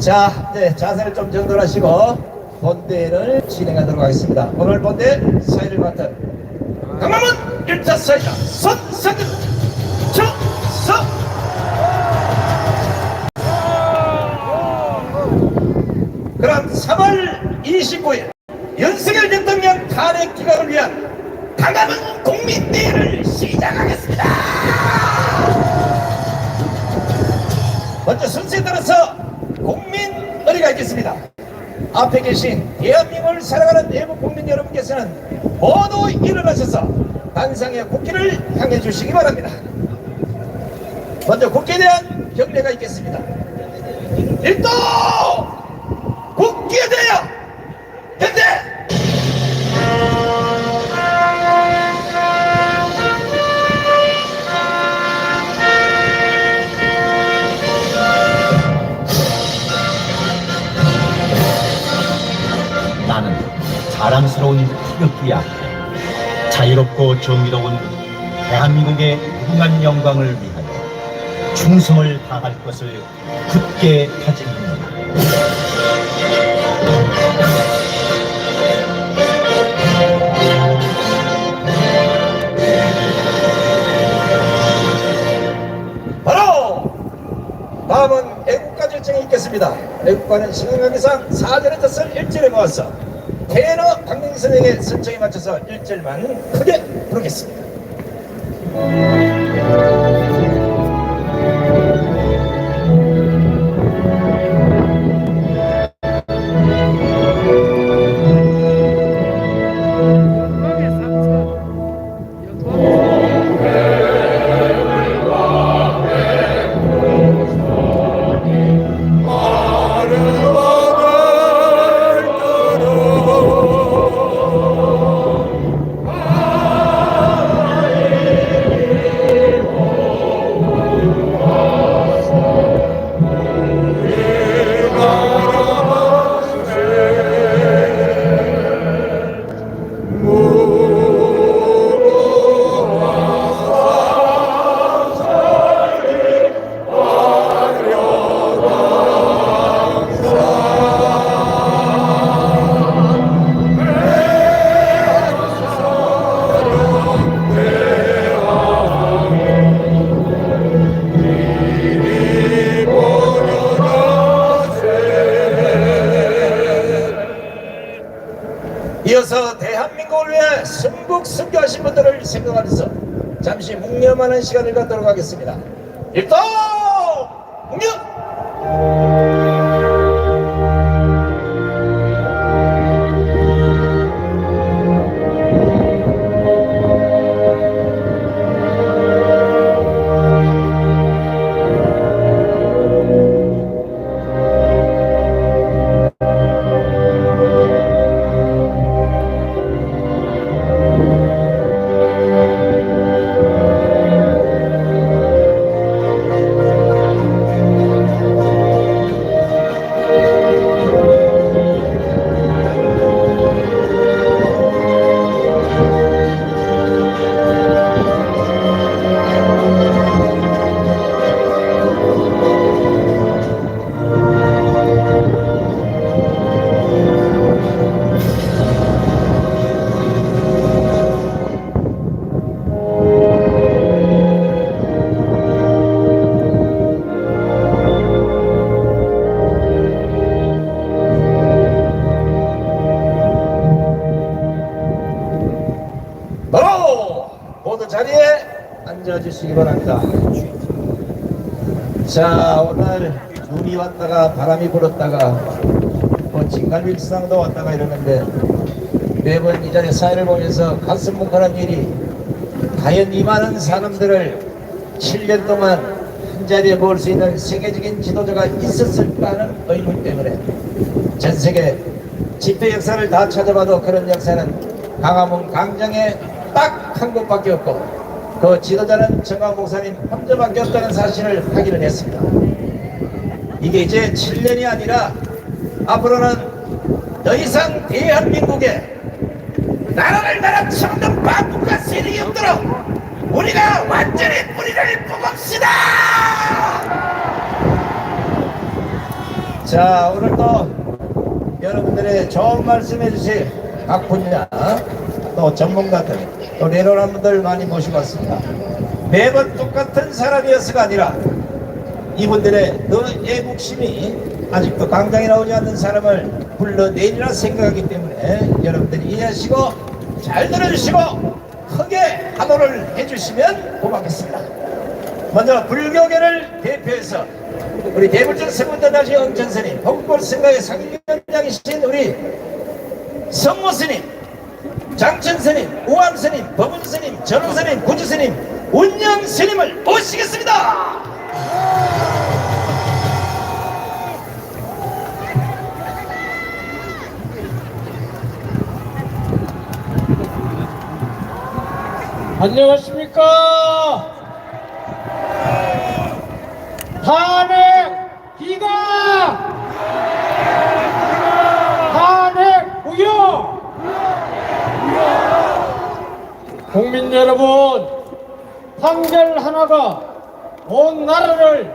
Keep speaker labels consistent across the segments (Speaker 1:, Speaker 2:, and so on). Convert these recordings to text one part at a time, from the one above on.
Speaker 1: 자, 이제 자세를 좀 정돈하시고 본대를 진행하도록 하겠습니다. 오늘 본대 사회를 맡은 강남은 일자 사회자 손상근 충성 그럼 3월 29일 윤석열 대통령 탄핵 기각을 위한 강남은 국민대회를 시작하겠습니다. 먼저 순서에 따라서 국민 의례가 있겠습니다. 앞에 계신 대한민국을 사랑하는 내부 국민 여러분께서는 모두 일어나셔서 단상의 국기를 향해 주시기 바랍니다. 먼저 국기에 대한 경례가 있겠습니다. 일도 국기에 대하여 현대
Speaker 2: 정의로운 대한민국의 무궁한 영광을 위하여 충성을 다할 것을 굳게 다짐합니다.
Speaker 1: 바로 다음은 애국가 절정이 있겠습니다. 애국가는 신흥관계상 사전의 뜻을 일절에 강민 선에게 선정에 맞춰서 일절만 크게 부르겠습니다. 시간을 갖도록 하겠습니다. 일동 묵념! 자 오늘 눈이 왔다가 바람이 불었다가 뭐 진갈밀상도 왔다가 이러는데 매번 이 자리에 사회를 보면서 가슴 뭉클한 일이 과연 이 많은 사람들을 7년 동안 한 자리에 모을 수 있는 세계적인 지도자가 있었을까 하는 의문 때문에 전 세계 집회 역사를 다 찾아봐도 그런 역사는 강화문 강정에 딱 한 곳밖에 없고 그 지도자는 정강 목사님 혼자밖에 없다는 사실을 확인을 했습니다. 이게 이제 7년이 아니라 앞으로는 더 이상 대한민국에 나라를 나라 청든 반국가 세력이 없도록 우리가 완전히 뿌리를 뽑읍시다! 자 오늘도 여러분들의 좋은 말씀해 주실 각 분야 또 전문가들 또 내로란 분들 많이 모시고 왔습니다. 매번 똑같은 사람이어서가 아니라 이분들의 그 애국심이 아직도 강당에 나오지 않는 사람을 불러내리라 생각하기 때문에 여러분들이 이해하시고 잘 들어주시고 크게 환호를 해주시면 고맙겠습니다. 먼저 불교계를 대표해서 우리 대불전 영전스님 법골 생각의 상임위원장이신 우리 성모스님 장천스님 우암스님 법운스님 전우스님 구주스님 운영스님을 모시겠습니다
Speaker 3: 안녕하십니까? 탄핵 기각! 탄핵 무효! 국민 여러분, 판결 하나가 온 나라를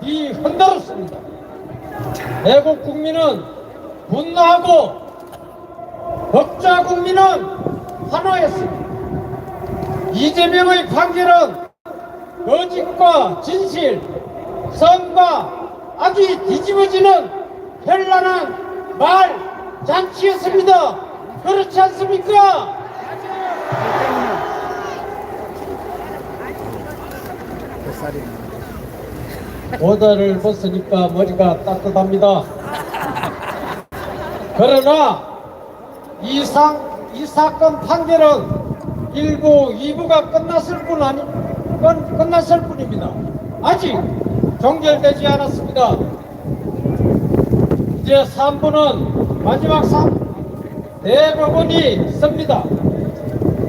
Speaker 3: 뒤흔들었습니다. 애국 국민은 분노하고 법자 국민은 환호했습니다. 이재명의 판결은 거짓과 진실, 선과 악이 뒤집어지는 현란한 말 잔치였습니다. 그렇지 않습니까? 모자를 벗으니까 머리가 따뜻합니다. 그러나 이, 상, 이 사건 판결은 1부, 2부가 끝났을 뿐 아니, 끝, 끝났을 뿐입니다. 아직 종결되지 않았습니다. 이제 3부는 마지막 3, 대법원이 있습니다.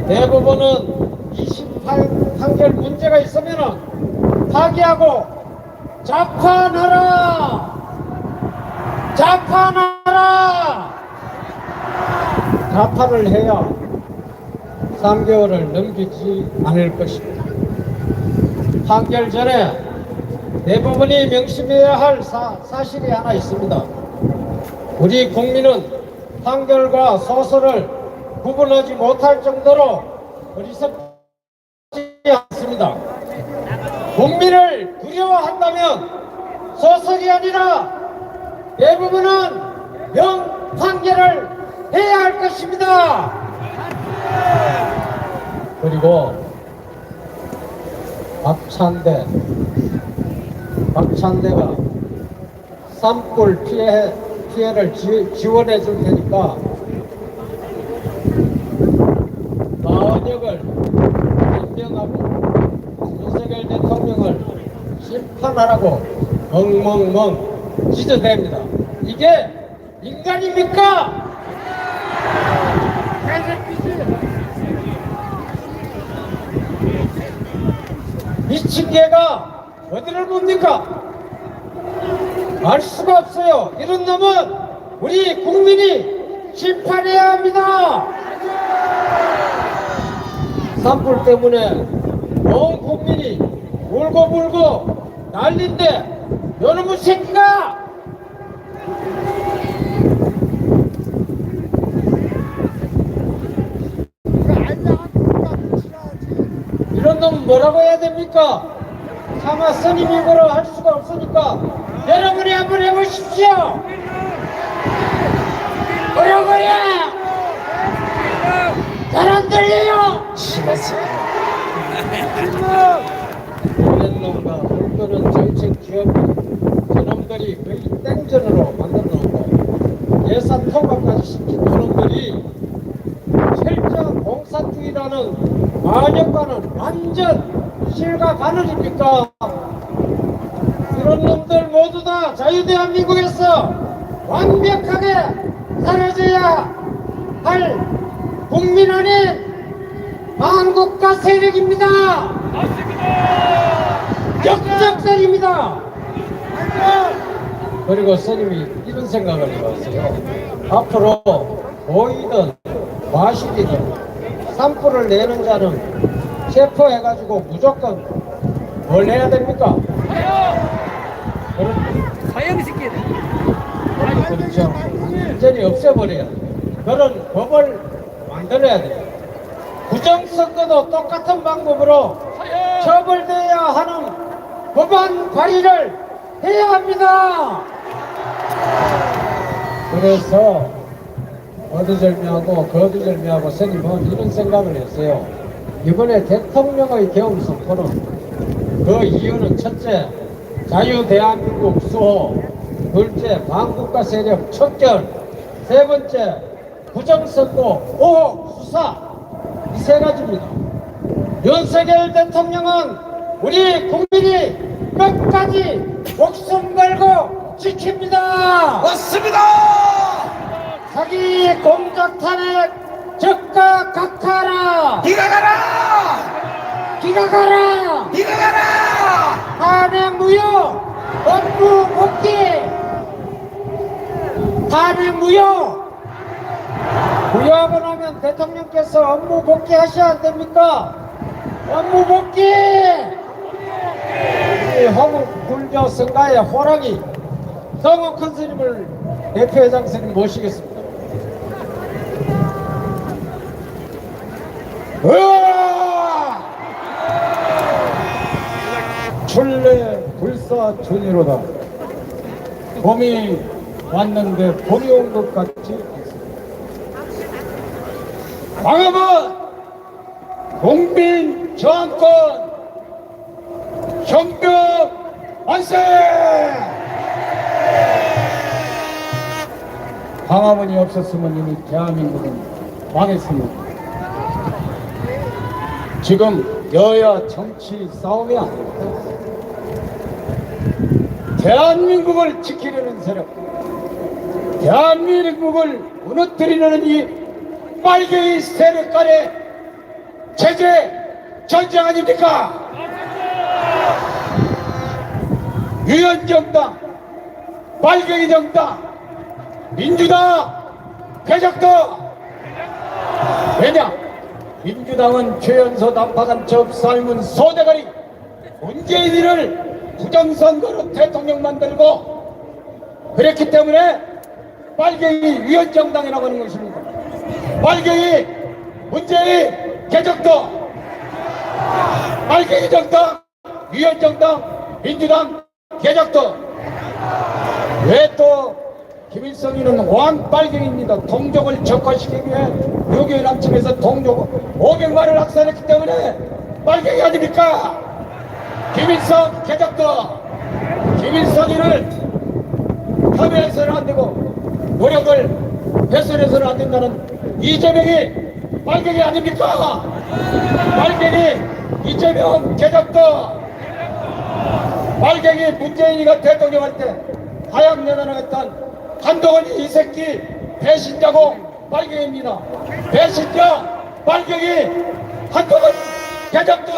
Speaker 3: 대법원은 28 판결 문제가 있으면 파기하고 자판하라! 자판하라! 자판을 해야 3개월을 넘기지 않을 것입니다. 판결 전에 대법원이 명심해야 할 사, 사실이 하나 있습니다. 우리 국민은 판결과 소설을 구분하지 못할 정도로 어리석지 않습니다. 국민을 두려워한다면 소설이 아니라 대부분은 명 판결을 해야 할 것입니다. 그리고 박찬대 박찬대가 산불 피해 피해를 지, 지원해 줄 테니까 마은혁을 임명하고 윤석열 대통령을 심판하라고 멍멍멍 짖어댑니다. 이게 인간입니까? 미친 개가 어디를 봅니까? 알 수가 없어요. 이런 놈은 우리 국민이 심판해야 합니다. 산불 때문에 온 국민이 울고 불고 난린데 요놈의 새끼가 이런 놈 뭐라고 해야 됩니까? 차마 스님이고로 할 수가 없으니까 여러분이 한번 해보십시오. 뭐라고요? 잘안 들려요. 이런 놈과 물끄는 정책 기업이 저놈들이 거의 땡전으로 만들어 놓고 예산 통과까지 시킨 저놈들이 실정 공산주의라는 만역과는 완전 실과 가늘입니까? 이런 놈들 모두 다 자유대한민국에서 완벽하게 사라져야 할 국민 아닌 한국가 세력입니다. 역적들입니다. 그리고 스님이 이런 생각을 해봤어요. 앞으로 보이든 마시기든 산불을 내는 자는 체포해가지고 무조건 뭘 해야 됩니까? 그렇-
Speaker 4: 사형시키는
Speaker 5: 말이죠. 완전히 없애버려야 돼. 그런 법을 만들어야 돼. 부정선거도 똑같은 방법으로 처벌돼야 하는 법안 발의를 해야 합니다. 그래서 어두절미하고 거두절미하고 스님은 이런 생각을 했어요. 이번에 대통령의 개헌 선포는 그 이유는 첫째, 자유 대한민국 수호, 둘째, 반국가 세력 척결, 세 번째, 부정선거, 오호, 수사 이 세 가지입니다. 윤석열 대통령은 우리 국민이 끝까지 목숨 걸고 지킵니다.
Speaker 1: 맞습니다.
Speaker 5: 사기 공작 탄핵 즉각 각하라
Speaker 1: 네가 가라.
Speaker 5: 기가 가라
Speaker 1: 네가 가라.
Speaker 5: 탄핵 무효 업무 복귀 탄핵 무효 무효하고 나면 대통령께서 업무 복귀하셔야 안 됩니까 업무 복귀 이 허국 불교 성가의 호랑이 성우 큰 스님을 대표회장 스님 모시겠습니다! 출래 불사 준이로다. 봄이 왔는데 봄이 온 것 같지 않습니다. 광화문 국민 저항권 혁명 완세! 광화문이 없었으면 이미 대한민국은 망했습니다. 지금 여야 정치 싸움이 아닙니다. 대한민국을 지키려는 세력, 대한민국을 무너뜨리려는 이 빨갱이 세력 간의 체제 전쟁 아닙니까? 유연 정당, 빨갱이 정당, 민주당, 개혁당, 왜냐? 민주당은 최연소 단파간 첩 삶은 소대가리 문재인이를 부정선거로 대통령 만들고 그랬기 때문에 빨갱이 위원정당이라고 하는 것입니다. 빨갱이 문재인 개혁도 빨갱이 정당 위원정당 민주당 개혁도 왜 또 김일성이는 왕빨갱입니다. 동족을 적화시키기 위해 유교의 남침에서 동족 500만을 학살했기 때문에 빨갱이 아닙니까? 김일성 개혁도 김일성이를 협의해서는 안 되고 노력을 훼손해서는 안 된다는 이재명이 빨갱이 아닙니까? 빨갱이 이재명 개혁도 말갱이 문재인이가 대통령 할 때 하양연화를 했던 한동훈이 이 새끼 배신자고 말갱이입니다. 배신자 말갱이 한동훈 개혁도